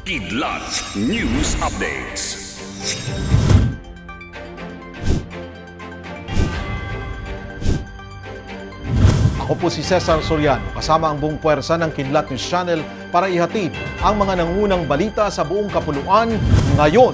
Kidlat News Updates. Ako po si Cesar Soriano, kasama ang buong puwersa ng Kidlat News Channel para ihatid ang mga nangunang balita sa buong kapuluan ngayon.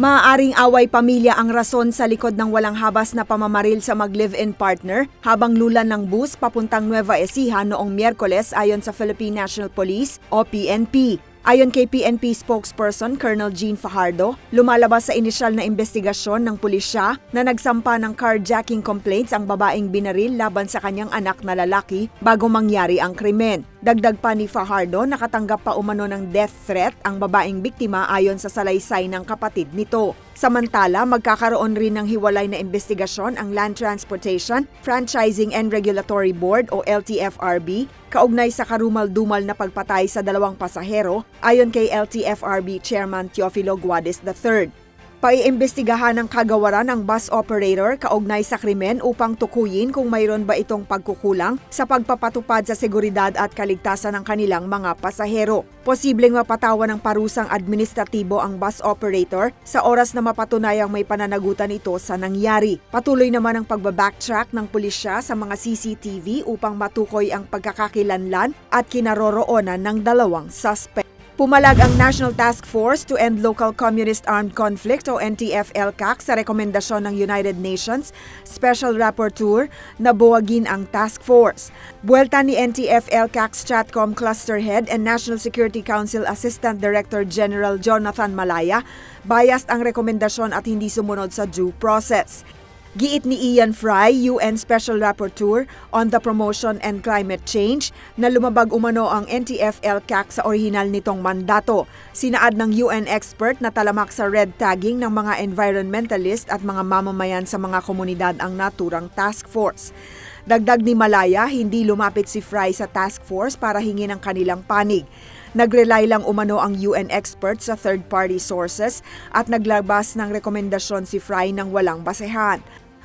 Maaaring away pamilya ang rason sa likod ng walang habas na pamamaril sa mag-live-in partner habang lulan ng bus papuntang Nueva Ecija noong Miyerkules ayon sa Philippine National Police o PNP. Ayon kay PNP spokesperson Colonel Jean Fajardo, lumalabas sa inisyal na investigasyon ng pulisya na nagsampa ng carjacking complaints ang babaeng binaril laban sa kanyang anak na lalaki bago mangyari ang krimen. Dagdag pa ni Fajardo, nakatanggap pa umano ng death threat ang babaeng biktima ayon sa salaysay ng kapatid nito. Samantala, magkakaroon rin ng hiwalay na investigasyon ang Land Transportation, Franchising and Regulatory Board o LTFRB kaugnay sa karumal-dumal na pagpatay sa dalawang pasahero ayon kay LTFRB Chairman Teofilo Guades III. Paiimbestigahan ng kagawaran ng bus operator kaugnay sa krimen upang tukuyin kung mayroon ba itong pagkukulang sa pagpapatupad sa seguridad at kaligtasan ng kanilang mga pasahero. Posibleng mapatawa ng parusang administratibo ang bus operator sa oras na mapatunayang may pananagutan ito sa nangyari. Patuloy naman ang pagbabacktrack ng pulisya sa mga CCTV upang matukoy ang pagkakakilanlan at kinaroroonan ng dalawang suspect. Pumalag ang National Task Force to End Local Communist Armed Conflict o NTF-LCAC sa rekomendasyon ng United Nations Special Rapporteur na buwagin ang task force. Buwelta ni NTF-LCAC Stratcom Cluster Head and National Security Council Assistant Director General Jonathan Malaya, biased ang rekomendasyon at hindi sumunod sa due process. Giit ni Ian Fry, UN Special Rapporteur on the Promotion and Climate Change, na lumabag umano ang NTF-LCAC sa orihinal nitong mandato. Sinaad ng UN expert na talamak sa red tagging ng mga environmentalist at mga mamamayan sa mga komunidad ang naturang task force. Dagdag ni Malaya, hindi lumapit si Fry sa task force para hingin ang kanilang panig. Nag-rely lang umano ang UN expert sa third-party sources at naglabas ng rekomendasyon si Fry ng walang basehan.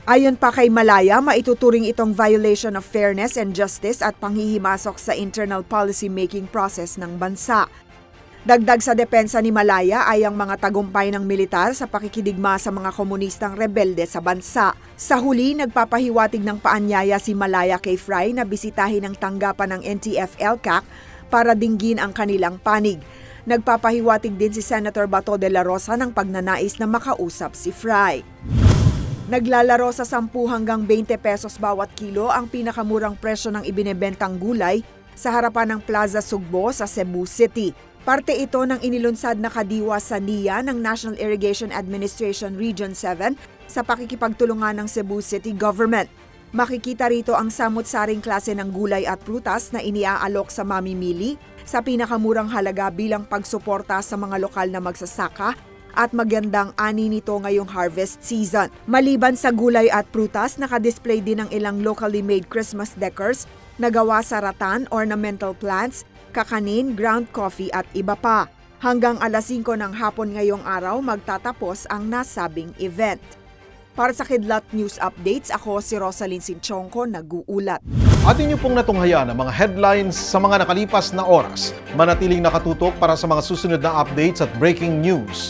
Ayon pa kay Malaya, maituturing itong violation of fairness and justice at panghihimasok sa internal policy making process ng bansa. Dagdag sa depensa ni Malaya ay ang mga tagumpay ng militar sa pakikidigma sa mga komunistang rebelde sa bansa. Sa huli, nagpapahiwatig ng paanyaya si Malaya kay Fry na bisitahin ang tanggapan ng NTF-LCAC para dinggin ang kanilang panig. Nagpapahiwatig din si Senator Bato de la Rosa ng pagnanais na makausap si Fry. Naglalaro sa 10 hanggang 20 pesos bawat kilo ang pinakamurang presyo ng ibinebentang gulay sa harapan ng Plaza Sugbo sa Cebu City. Parte ito ng inilunsad na kadiwa sa NIA ng National Irrigation Administration Region 7 sa pakikipagtulungan ng Cebu City Government. Makikita rito ang samot-saring klase ng gulay at prutas na iniaalok sa mamimili sa pinakamurang halaga bilang pagsuporta sa mga lokal na magsasaka at magandang ani nito ngayong harvest season. Maliban sa gulay at prutas, nakadisplay din ang ilang locally made Christmas decors na gawa sa ratan, ornamental plants, kakanin, ground coffee at iba pa. Hanggang alas 5 ng hapon ngayong araw magtatapos ang nasabing event. Para sa Kidlat News Updates, ako si Rosalyn Sinchonko, nag-uulat. At inyo pong natunghayan ang mga headlines sa mga nakalipas na oras. Manatiling nakatutok para sa mga susunod na updates at breaking news.